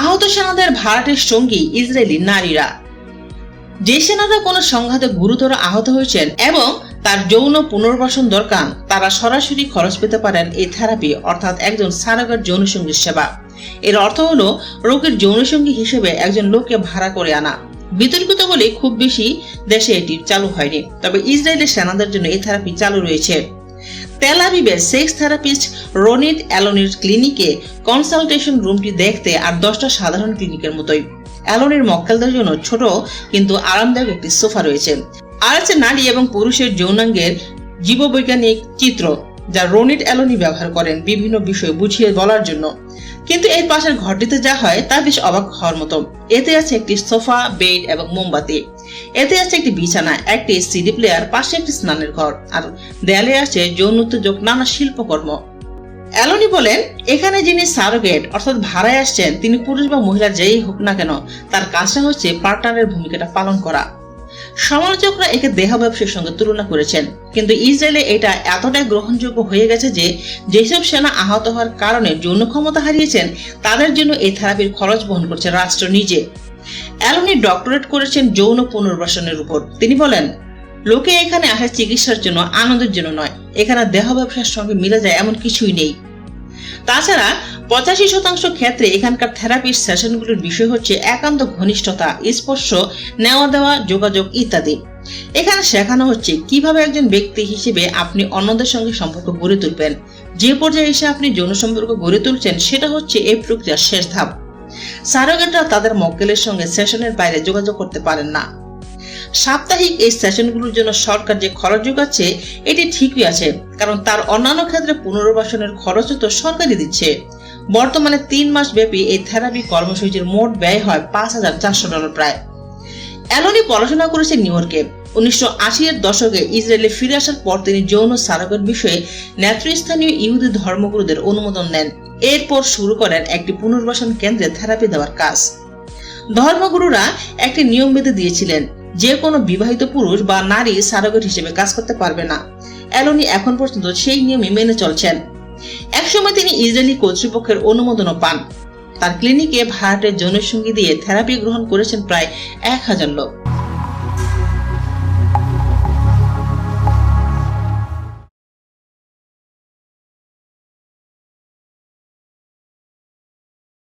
আহত সেনাদের ভাড়াটের সঙ্গী ইসরায়েলি নারীরা। যে সেনারা কোনো সংঘাতে গুরুতর আহত হয়েছেন এবং তার যৌন পুনর্বাসন দরকার, তারা সরাসরি খরচ পেতে পারেন এই থেরাপি, অর্থাৎ একজন সারাগার যৌনসঙ্গীর সেবা। এর অর্থ হলো, রোগীর যৌনসঙ্গী হিসেবে একজন লোককে ভাড়া করে আনা। বিতর্কিত বলে খুব বেশি দেশে এটি চালু হয়নি, তবে ইসরায়েলের সেনাদের জন্য এই থেরাপি চালু রয়েছে। তেল আবিবের সেক্স থেরাপিস্ট রনিট অ্যালোনির ক্লিনিকে কনসালটেশন রুমটি দেখতে আর দশটা সাধারণ ক্লিনিকের মতোই। অ্যালোনির মক্কেলদের জন্য ছোট কিন্তু আরামদায়ক একটি সোফা রয়েছে। আর আছে নারী এবং পুরুষের যৌনাঙ্গের জীববৈজ্ঞানিক চিত্র, যা রনিট অ্যালোনি ব্যবহার করেন বিভিন্ন বিষয় বুঝিয়ে বলার জন্য। কিন্তু এর পাশের ঘরটিতে যা হয় তা বেশ অবাক হওয়ার মতো। এতে আছে একটি সোফা, বেড এবং মোমবাতি। এতে আছে একটি বিছানা একটি সিডি প্লেয়ার পাশে একটি স্নানের ঘর। আর দেয়ালে আছে যৌন উত্তেজক, নানা শিল্পকর্ম। অ্যালোনি বলেন, এখানে যিনি সারোগেট, অর্থাৎ ভাড়ায় আসছেন, তিনি পুরুষ বা মহিলা যেই হোক না কেন, তার কাজটা হচ্ছে পার্টনারের ভূমিকাটা পালন করা। সমালোচকরা একে দেহ ব্যবসার সঙ্গে তুলনা করেছেন। কিন্তু ইসরায়েলে এটা এতটাই গ্রহণযোগ্য হয়ে গেছে যে, যেসব সেনা আহত হওয়ার কারণে যৌন ক্ষমতা হারিয়েছেন, তাদের জন্য এই থেরাপির খরচ বহন করছে রাষ্ট্র নিজে। অ্যালোনি ডক্টরেট করেছেন যৌন পুনর্বাসনের উপর। তিনি বলেন, লোকে এখানে আসে চিকিৎসার জন্য, আনন্দের জন্য নয়। এখানে দেহ ব্যবসার সঙ্গে মিলে যায় এমন কিছুই নেই। তাছাড়া, পঁচাশি শতাংশ ক্ষেত্রে এখানকার থেরাপির সেশনগুলোর বিষয় হচ্ছে একান্ত ঘনিষ্ঠতা, স্পর্শ, নেওয়া দেওয়া, যোগাযোগ ইত্যাদি। এখানে শেখানো হচ্ছে কীভাবে একজন ব্যক্তি হিসেবে আপনি অন্যদের সঙ্গে সম্পর্ক গড়ে তুলবেন। যে পর্যায়ে এসে আপনি যৌন সম্পর্ক গড়ে তুলছেন, সেটা হচ্ছে এই প্রক্রিয়ার শেষ ধাপ। সারোগেটরা তাদের মক্কেলের সঙ্গে সেশনের বাইরে যোগাযোগ করতে পারেন না। সাপ্তাহিক এই সেশনগুলোর জন্য সরকার যে খরচ যোগাচ্ছে, এটি ঠিকই আছে, কারণ তার অন্যান্য ক্ষেত্রে পুনর্বাসনের খরচও তো সরকারই দিচ্ছে। বর্তমানে তিন মাস ব্যাপী এই থেরাপি কর্মসূচির মোট ব্যয় হয় পাঁচ হাজার চারশো ডলার প্রায়। অ্যালোনি পড়াশোনা করেছেন নিউ ইয়র্কে। উনিশশো আশি এর দশকে ইসরায়েলে ফিরে আসার পর তিনি যৌন সারকের বিষয়ে নেতৃস্থানীয় ইহুদি ধর্মগুরুদের অনুমোদন নেন। এরপর শুরু করেন একটি পুনর্বাসন কেন্দ্রে থেরাপি দেওয়ার কাজ। ধর্মগুরুরা একটি নিয়ম বেঁধে দিয়েছিলেন, যে কোনো বিবাহিত পুরুষ বা নারী সারোগেট হিসেবে কাজ করতে পারবে না। অ্যালোনি এখন পর্যন্ত সেই নিয়মই মেনে চলছেন। একসময় তিনি ইসরায়েলি কর্তৃপক্ষের অনুমোদনও পান। তার ক্লিনিকে ভাড়াটের জনসঙ্গী দিয়ে থেরাপি গ্রহণ করেছেন প্রায় এক হাজার লোক।